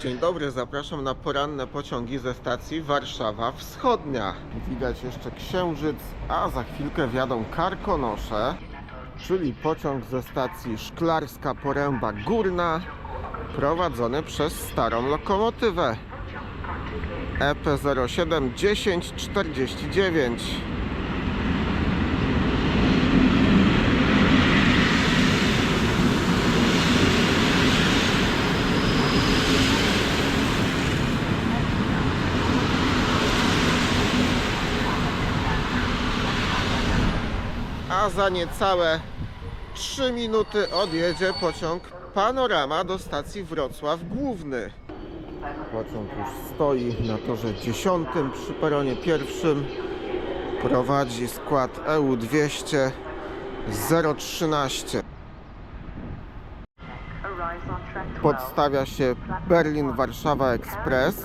Dzień dobry, zapraszam na poranne pociągi ze stacji Warszawa Wschodnia. Widać jeszcze Księżyc, a za chwilkę wjadą Karkonosze, czyli pociąg ze stacji Szklarska Poręba Górna, prowadzony przez starą lokomotywę E EP07 1049. za niecałe 3 minuty odjedzie pociąg Panorama do stacji Wrocław Główny. Pociąg już stoi na torze 10 przy peronie pierwszym. Prowadzi skład E EU200 013. Podstawia się Berlin-Warszawa Express.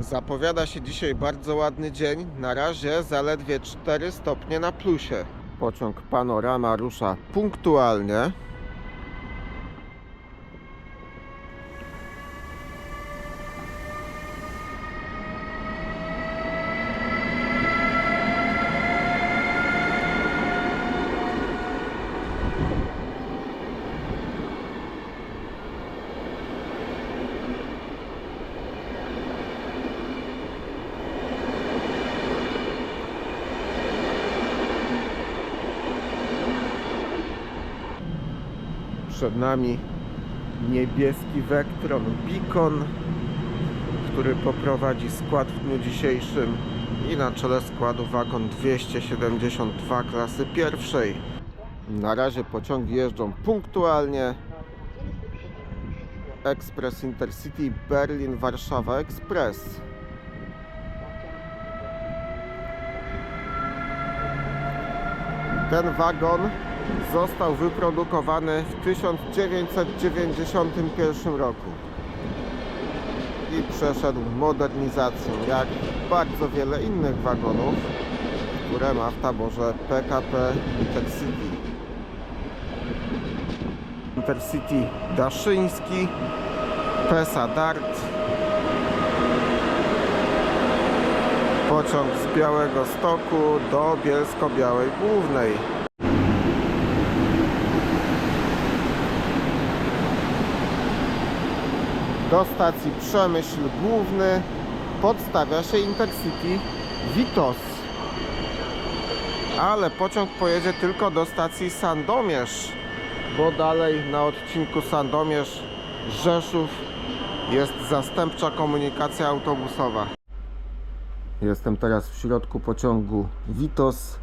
Zapowiada się dzisiaj bardzo ładny dzień. Na razie zaledwie 4 stopnie na plusie. Pociąg Panorama rusza punktualnie. Przed nami niebieski Vectron Beacon, który poprowadzi skład w dniu dzisiejszym i na czele składu wagon 272 klasy pierwszej. Na razie pociągi jeżdżą punktualnie. Express Intercity Berlin-Warszawa Express. Ten wagon został wyprodukowany w 1991 roku i przeszedł modernizację, jak bardzo wiele innych wagonów, które ma w taborze PKP Intercity. Intercity Daszyński, Pesa Dart, pociąg z Białego Stoku do Bielsko-Białej Głównej. Do stacji Przemyśl Główny podstawia się Intercity Witos. Ale pociąg pojedzie tylko do stacji Sandomierz, bo dalej na odcinku Sandomierz-Rzeszów jest zastępcza komunikacja autobusowa. Jestem teraz w środku pociągu Witos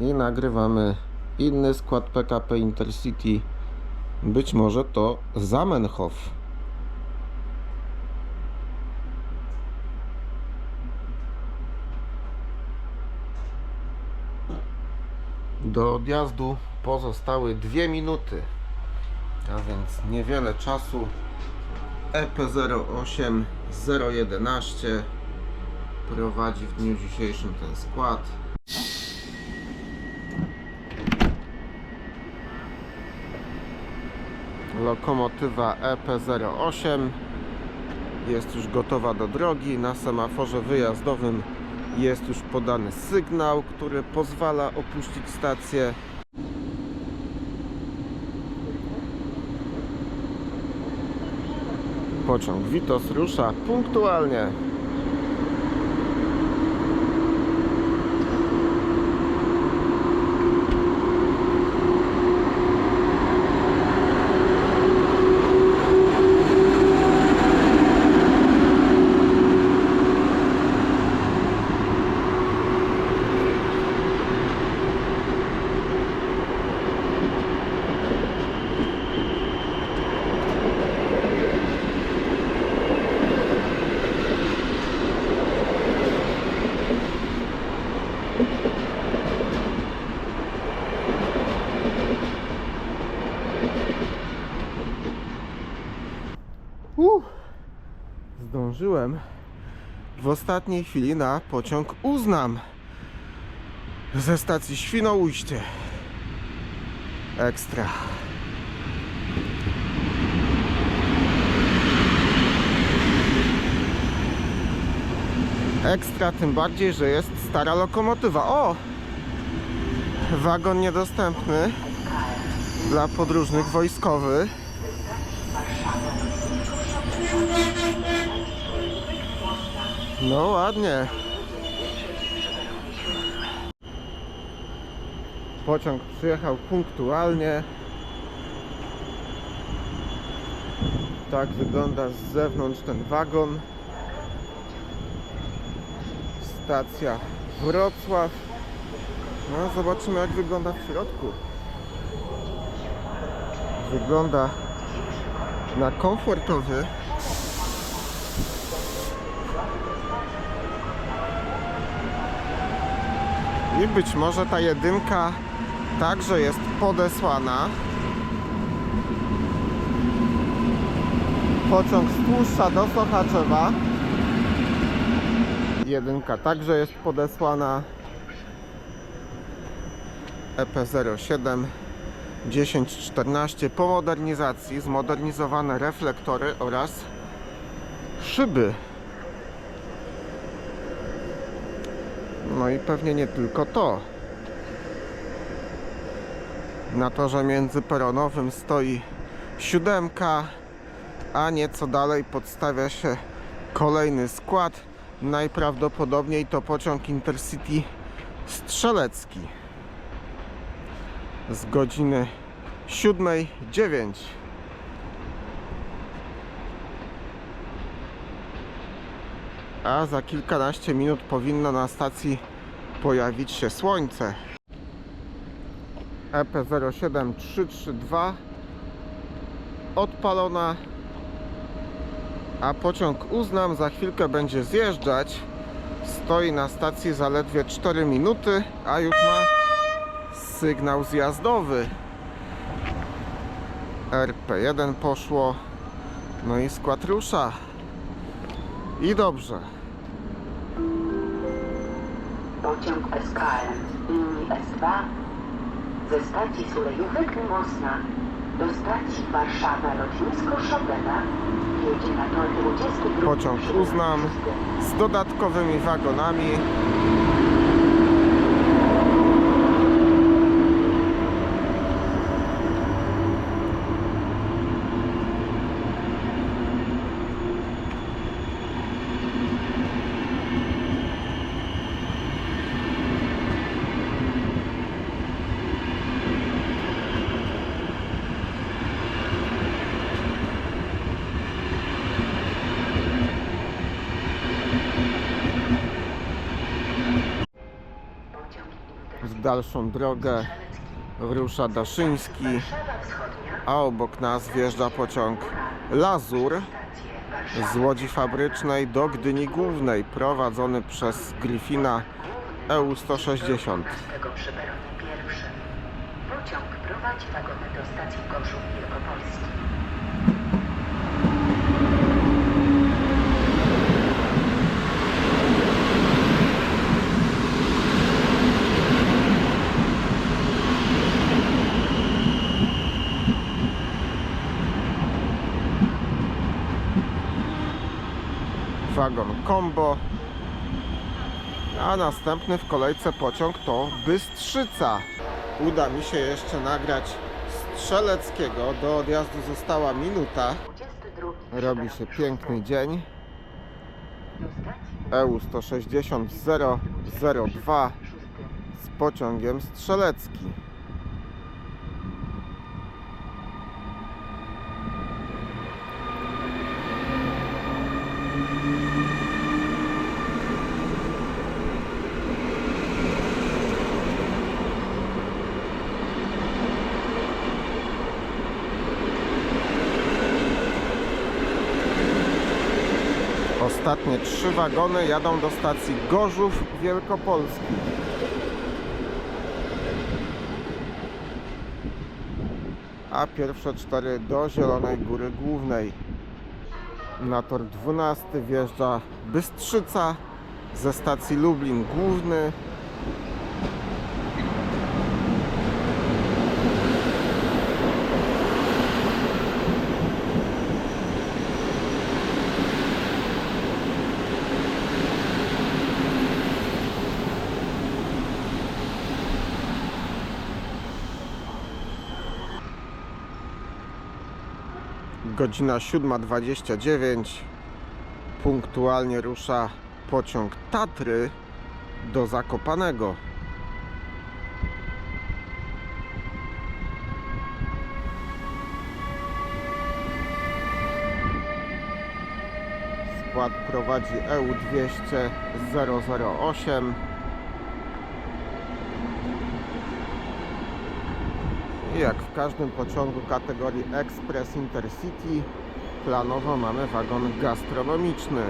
i nagrywamy inny skład PKP Intercity. Być może to Zamenhof. Do odjazdu pozostały 2 minuty, a więc niewiele czasu. E EP08 011 prowadzi w dniu dzisiejszym ten skład. Lokomotywa E EP08 jest już gotowa do drogi. Na semaforze wyjazdowym jest już podany sygnał, który pozwala opuścić stację. Pociąg Witos rusza punktualnie. zdążyłem w ostatniej chwili na pociąg Uznam ze stacji Świnoujście. Ekstra. Ekstra tym bardziej, że jest stara lokomotywa. O! Wagon niedostępny dla podróżnych wojskowych. No ładnie. Pociąg przyjechał punktualnie. Tak wygląda z zewnątrz ten wagon. Stacja Wrocław. No, zobaczymy jak wygląda w środku. Wygląda na komfortowy. I być może ta jedynka także jest podesłana. Pociąg z do Sochaczewa. Jedynka także jest podesłana. E EP07 1014 po modernizacji zmodernizowane reflektory oraz szyby. No i pewnie nie tylko to. Na torze międzyperonowym stoi siódemka, a nieco dalej podstawia się kolejny skład. Najprawdopodobniej to pociąg Intercity Strzelecki z godziny 7.09. A za kilkanaście minut powinno na stacji pojawić się słońce. E EP07332 odpalona, a pociąg uznam za chwilkę będzie zjeżdżać. Stoi na stacji zaledwie 4 minuty, a już ma sygnał zjazdowy. RP1 poszło, no i skład rusza. I dobrze. Pociąg SKM linii S2 ze stacji Sulejówek Mosna do stacji Warszawa Lotnisko Chopina jedzie na tor 22. Pociąg uznam z dodatkowymi wagonami. Dalszą drogę rusza Daszyński, a obok nas wjeżdża pociąg Lazur z Łodzi Fabrycznej do Gdyni Głównej, prowadzony przez Gryfina E EU160. tego przy peronie pierwszym. Pociąg prowadzi wagony do stacji Gorzów Wielkopolski. Wagon Combo. A następny w kolejce pociąg to Bystrzyca. Uda mi się jeszcze nagrać Strzeleckiego. Do odjazdu została minuta. 22. Robi się piękny dzień. EU 160 002 z pociągiem Strzelecki. Trzy wagony jadą do stacji Gorzów Wielkopolski. A pierwsze cztery do Zielonej Góry Głównej. Na tor 12 wjeżdża Bystrzyca ze stacji Lublin Główny. Godzina 7.29. Punktualnie rusza pociąg Tatry do Zakopanego. Skład prowadzi E EU200 008. Jak w każdym pociągu kategorii Express Intercity, planowo mamy wagon gastronomiczny.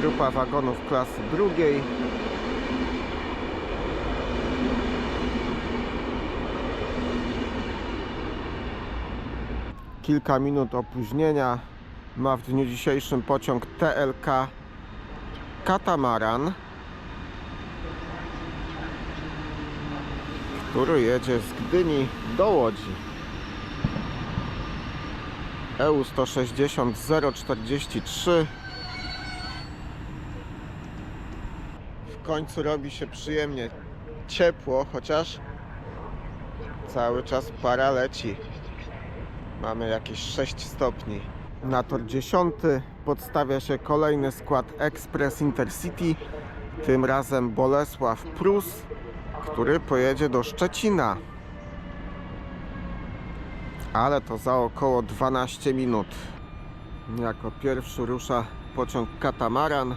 Grupa wagonów klasy drugiej. Kilka minut opóźnienia ma w dniu dzisiejszym pociąg TLK Katamaran. Który jedzie z Gdyni do Łodzi. EU 160 043 W końcu robi się przyjemnie ciepło, chociaż cały czas para leci. Mamy jakieś 6 stopni. Na tor 10 podstawia się kolejny skład Express Intercity, tym razem Bolesław Prus który pojedzie do Szczecina. Ale to za około 12 minut. Jako pierwszy rusza pociąg Katamaran.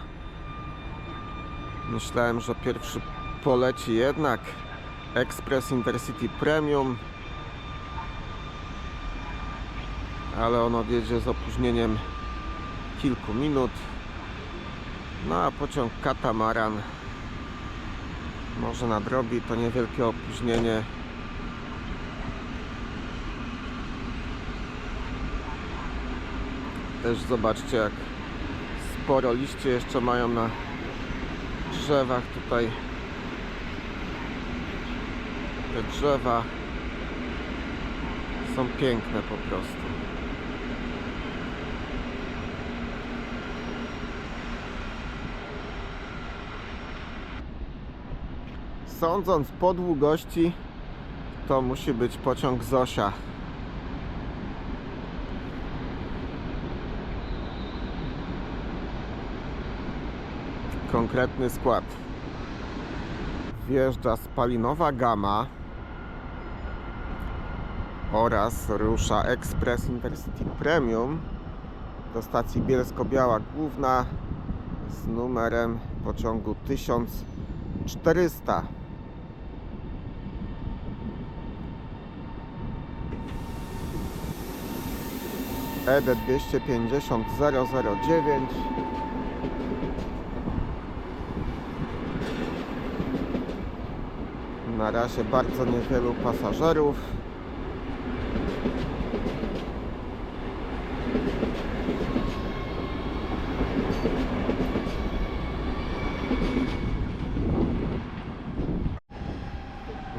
Myślałem, że pierwszy poleci jednak Express Intercity Premium. Ale on odjedzie z opóźnieniem kilku minut. No a pociąg Katamaran może nadrobi to niewielkie opóźnienie. Też zobaczcie jak sporo liście jeszcze mają na drzewach tutaj. Te drzewa są piękne po prostu. Sądząc po długości, to musi być pociąg Zosia. Konkretny skład. Wjeżdża spalinowa gama oraz rusza Express Intercity Premium do stacji Bielsko-Biała Główna z numerem pociągu 1400. ED 250 009 Na razie bardzo niewielu pasażerów.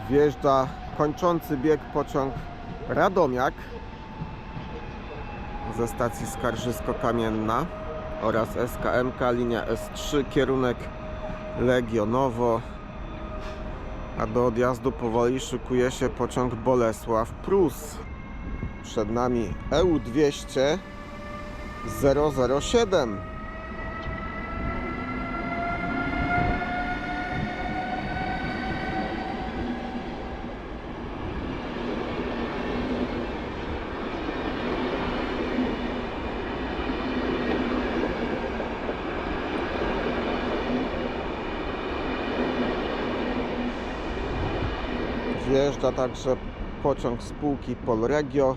Wjeżdża kończący bieg pociąg Radomiak ze stacji Skarżysko-Kamienna oraz SKMK linia S3 kierunek Legionowo. A do odjazdu powoli szykuje się pociąg Bolesław Prus. Przed nami E EU200 007 Wjeżdża także pociąg spółki Polregio,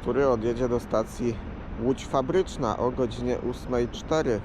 który odjedzie do stacji Łódź Fabryczna o godzinie 8.04.